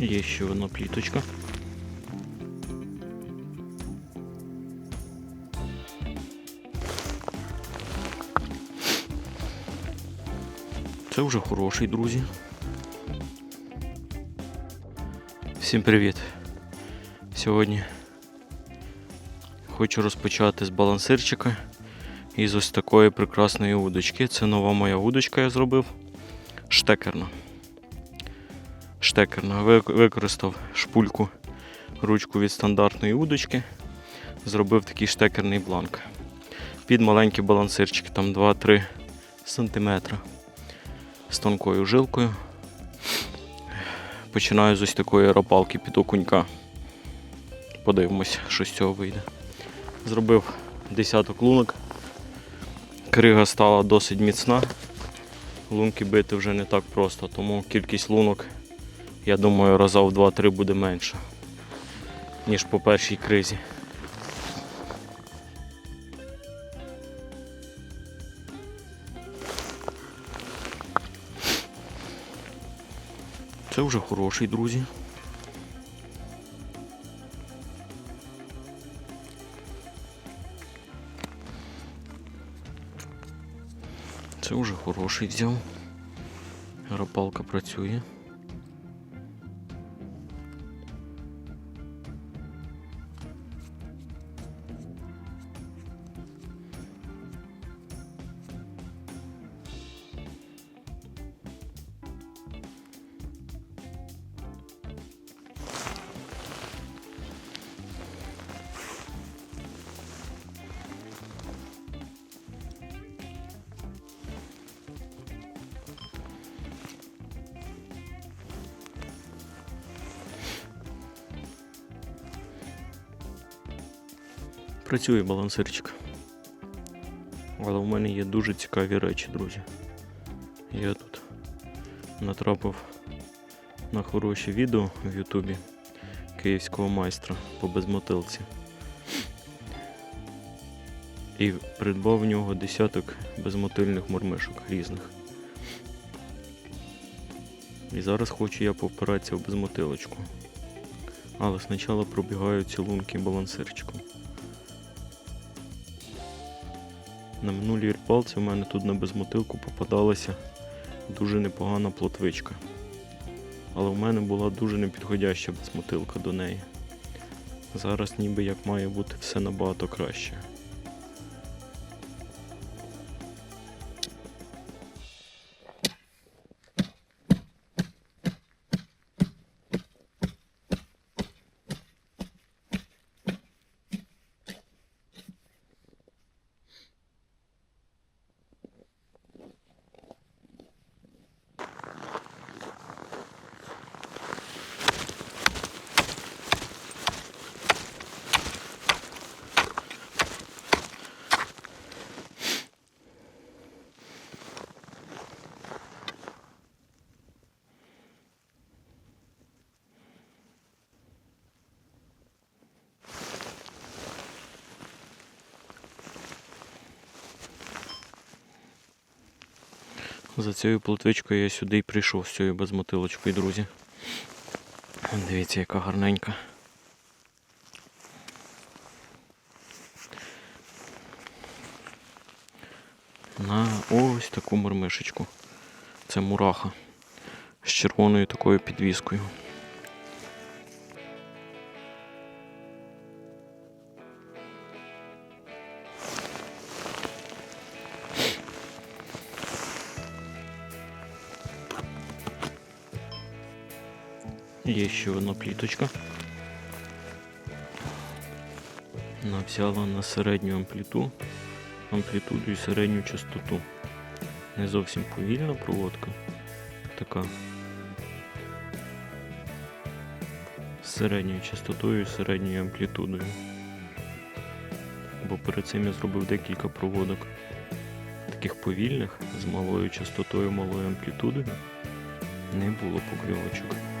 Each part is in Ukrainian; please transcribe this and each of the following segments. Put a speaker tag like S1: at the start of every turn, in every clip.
S1: Є ще одна пліточка. Це вже хороший, друзі. Всім привіт! Сьогодні хочу розпочати з балансирчика і з ось такої прекрасної удочки. Це нова моя удочка я зробив. Штекерна. Штекерна. Використав шпульку, ручку від стандартної удочки. Зробив такий штекерний бланк. Під маленький балансирчик, там 2-3 см з тонкою жилкою. Починаю з ось такої рапалки під окунька. Подивимось, що з цього вийде. Зробив десяток лунок. Крига стала досить міцна. Лунки бити вже не так просто, тому кількість лунок, я думаю, раза в 2-3 буде менша, ніж по першій кризі. Це вже хороший, друзі. Це вже хороший взяв. Рапалка працює. Працює балансирчик. Але в мене є дуже цікаві речі, друзі. Я тут натрапив на хороші відео в Ютубі київського майстра по безмотилці. І придбав в нього десяток безмотильних мурмишок різних. І зараз хочу я повпиратися в безмотилочку. Але спочатку пробігаю ці лунки балансирчиком. На минулій рибалці в мене тут на безмотилку попадалася дуже непогана плотвичка. Але в мене була дуже непідходяща безмотилка до неї. Зараз ніби як має бути все набагато краще. За цією плотвичкою я сюди й прийшов з цією безмотилочкою, друзі. Дивіться, яка гарненька. На ось таку мурмишечку. Це мураха з червоною такою підвіскою. Є ще одна пліточка. Вона взяла на середню ампліту, амплітуду і середню частоту. Не зовсім повільна проводка. Така. З середньою частотою і середньою амплітудою. Бо перед цим я зробив декілька проводок таких повільних з малою частотою, малою амплітудою. Не було покльовочок.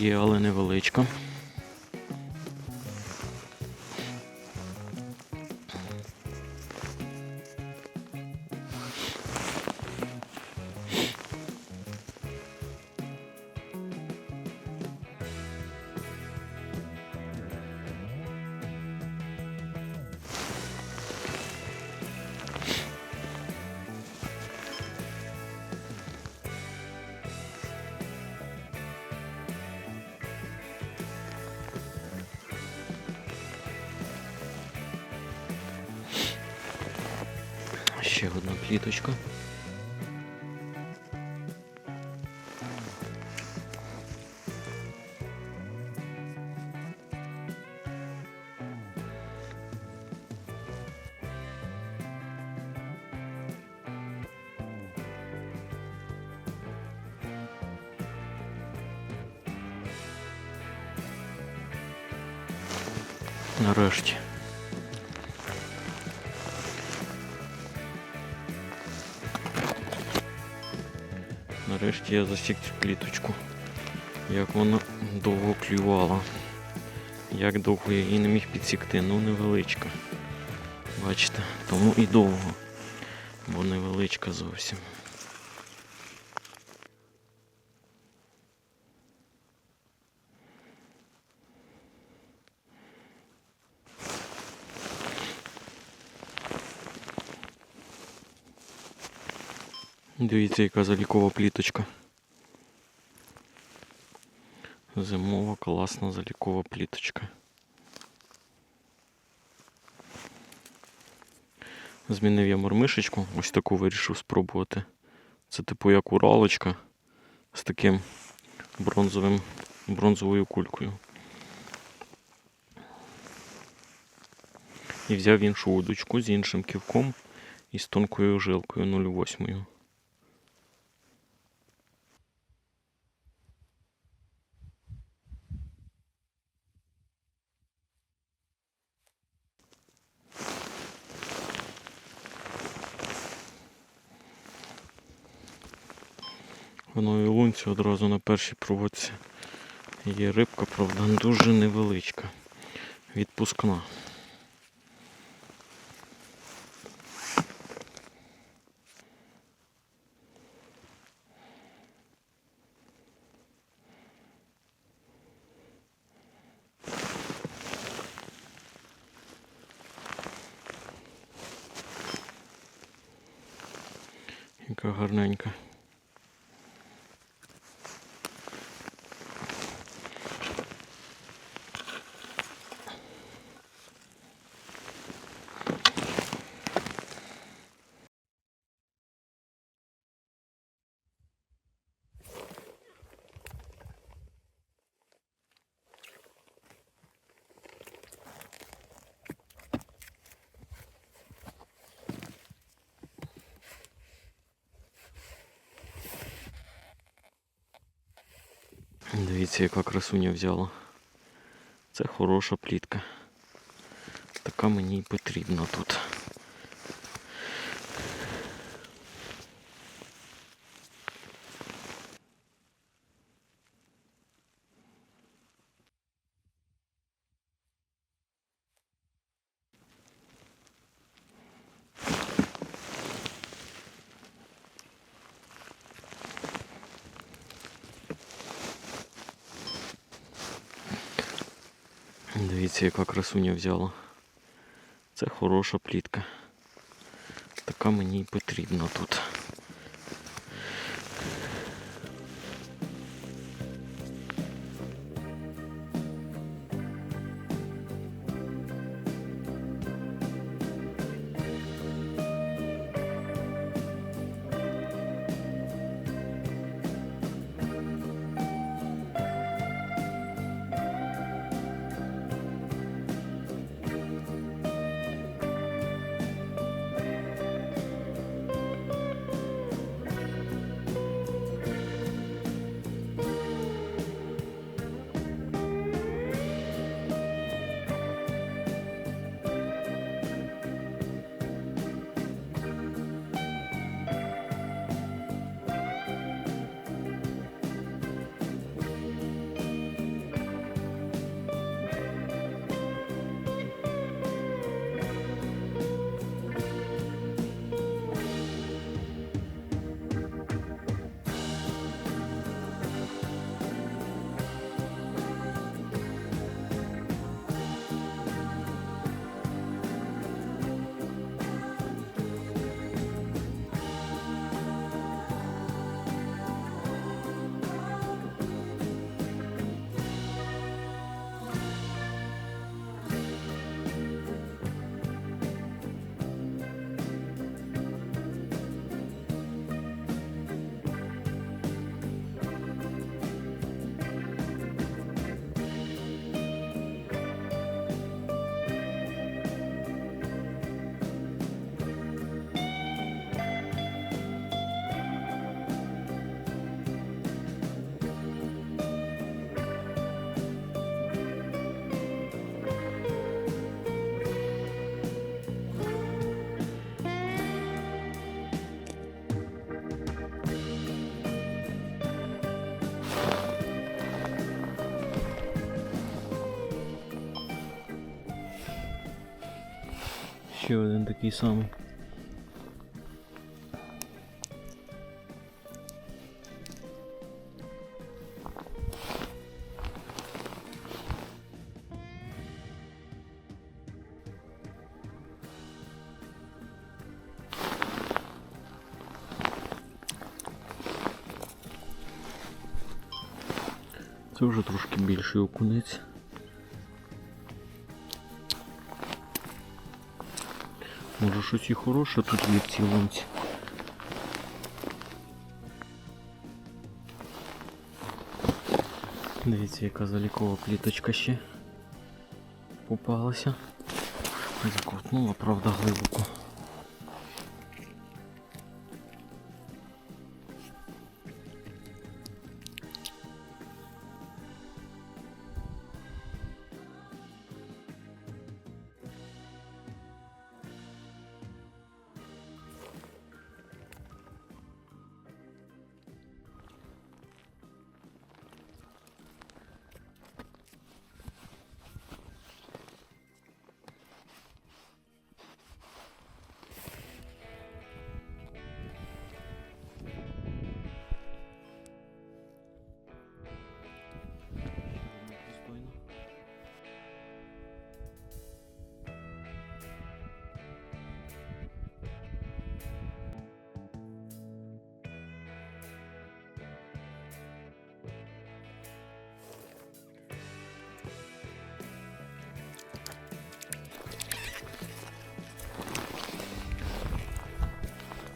S1: Є, але невеличка. Ще одна пліточка. Нарешті. Нарешті я засік цю кліточку. Як вона довго клювала. Як довго я її не міг підсікти. Ну невеличка. Бачите, тому і довго. Бо невеличка зовсім. Дивіться, яка залікова пліточка. Зимова класна залікова пліточка. Змінив я мормишечку, ось таку вирішив спробувати. Це типу як уралочка з таким бронзовим, бронзовою кулькою. І взяв іншу удочку з іншим ківком і з тонкою жилкою 0,8. Воно і лунці одразу на першій проводці. Є рибка, правда, дуже невеличка. Відпускна. Яка гарненька. Дивіться, яка красуня взяла. Це хороша плітка. Така мені й потрібна тут. Дивіться, яка красуня взяла. Це хороша плітка. Така мені й потрібна тут. Ще один такий самий. Це вже трошки більший окунець. Може щось і хороше тут є в цій лунці. Дивіться, яка залікова кліточка ще попалася. Закотнула, правда, глибоко.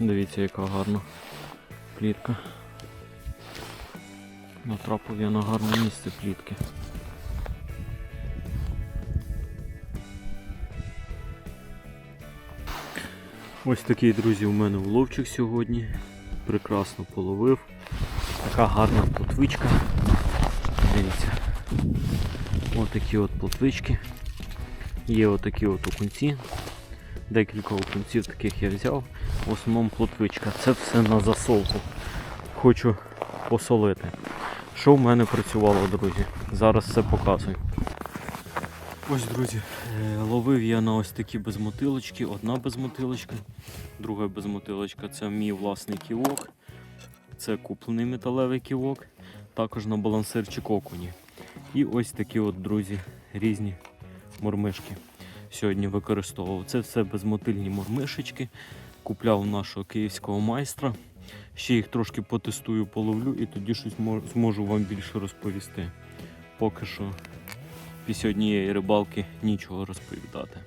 S1: Дивіться, яка гарна плітка. Натрапив я на гарне місце плітки. Ось такий, друзі, у мене уловчик сьогодні. Прекрасно половив. Така гарна плотвичка. Дивіться. Ось такі от плотвички. Є отакі от окунці. Декілька окунців таких я взяв. В основному плотвичка. Це все на засолку. Хочу посолити. Що в мене працювало, друзі? Зараз все показую. Ось, друзі, е, ловив я на ось такі безмотилочки. Одна безмотилочка, друга безмотилочка це мій власний ківок. Це куплений металевий ківок. Також на балансирчик окуні. І ось такі от, друзі, різні мормишки сьогодні використовував. Це все безмотильні мормишечки. Купляв нашого київського майстра. Ще їх трошки потестую, половлю і тоді щось зможу вам більше розповісти. Поки що після однієї рибалки нічого розповідати.